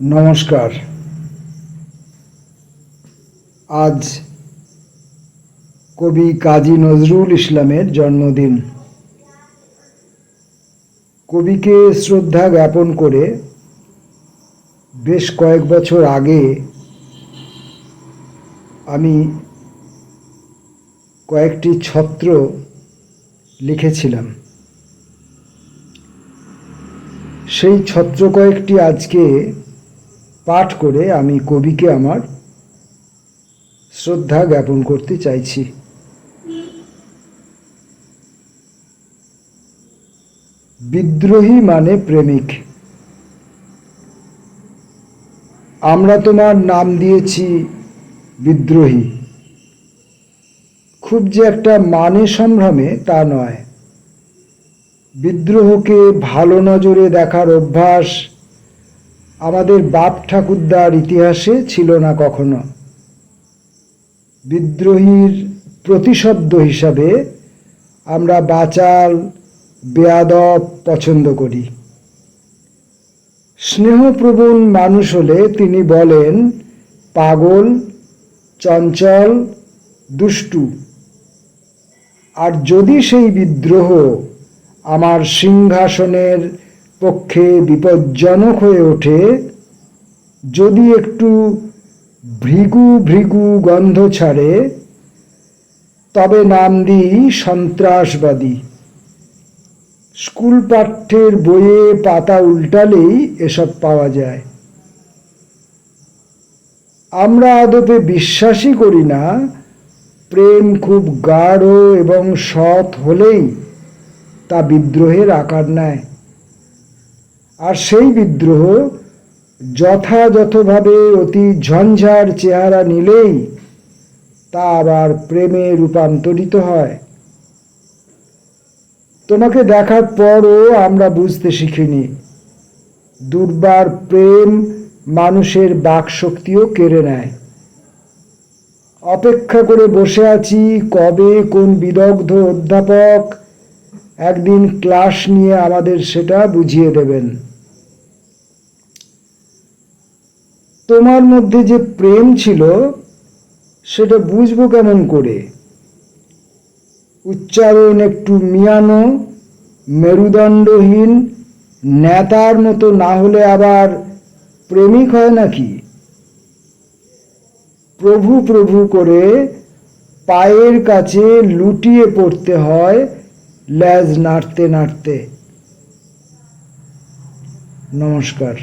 নমস্কার। আজ কবি কাজী নজরুল ইসলামের জন্মদিন। কবিকে শ্রদ্ধা জ্ঞাপন করে বেশ কয়েক বছর আগে আমি কয়েকটি ছত্র লিখেছিলাম। সেই ছত্র কয়েকটি আজকে পাঠ করে আমি কবিকে আমার শ্রদ্ধা জ্ঞাপন করতে চাইছি। বিদ্রোহী মানে প্রেমিক। আমরা তোমার নাম দিয়েছি বিদ্রোহী। খুব যে একটা মানে সম্ভ্রমে তা নয়। বিদ্রোহকে ভালো নজরে দেখার অভ্যাস আমাদের বাপ ঠাকুরদার ইতিহাসে ছিল না কখনো। বিদ্রোহীর প্রতিশব্দ হিসাবে আমরা বাচাল, বেয়াদব পছন্দ করি। স্নেহপ্রবণ মানুষ হলে তিনি বলেন, পাগল, চঞ্চল, দুষ্টু। আর যদি সেই বিদ্রোহ আমার সিংহাসনের পক্ষে বিপজ্জনক হয়ে ওঠে, যদি একটু ভৃগু ভৃগু গন্ধ ছাড়ে, তবে নাম দিই সন্ত্রাসবাদী। স্কুল পাঠ্যের বইয়ে পাতা উল্টালেই এসব পাওয়া যায়। আমরা আদপে বিশ্বাসই করি না, প্রেম খুব গাঢ় এবং সৎ হলেই তা বিদ্রোহের আকার নেয়। আর সেই বিদ্রোহ যথাযথভাবে অতি ঝঞ্ঝার চেহারা নিলেই তা আবার প্রেমে রূপান্তরিত হয়। তোমাকে দেখার পরও আমরা বুঝতে শিখিনি। দুর্বার প্রেম মানুষের বাকশক্তিও কেড়ে নেয়। অপেক্ষা করে বসে আছি কবে কোন বিদগ্ধ অধ্যাপক একদিন ক্লাস নিয়ে আমাদের সেটা বুঝিয়ে দেবেন। তোমার মধ্যে যে প্রেম ছিল, সেটা বুঝব কেমন করে? উচ্চারণ একটু মিয়ানো, মেরুদণ্ডহীন নেতার মতো না হলে আবার প্রেমিক হয় নাকি? প্রভু প্রভু করে পায়ের কাছে লুটিয়ে পড়তে হয় ল্যাজ নাড়তে নাড়তে নমস্কার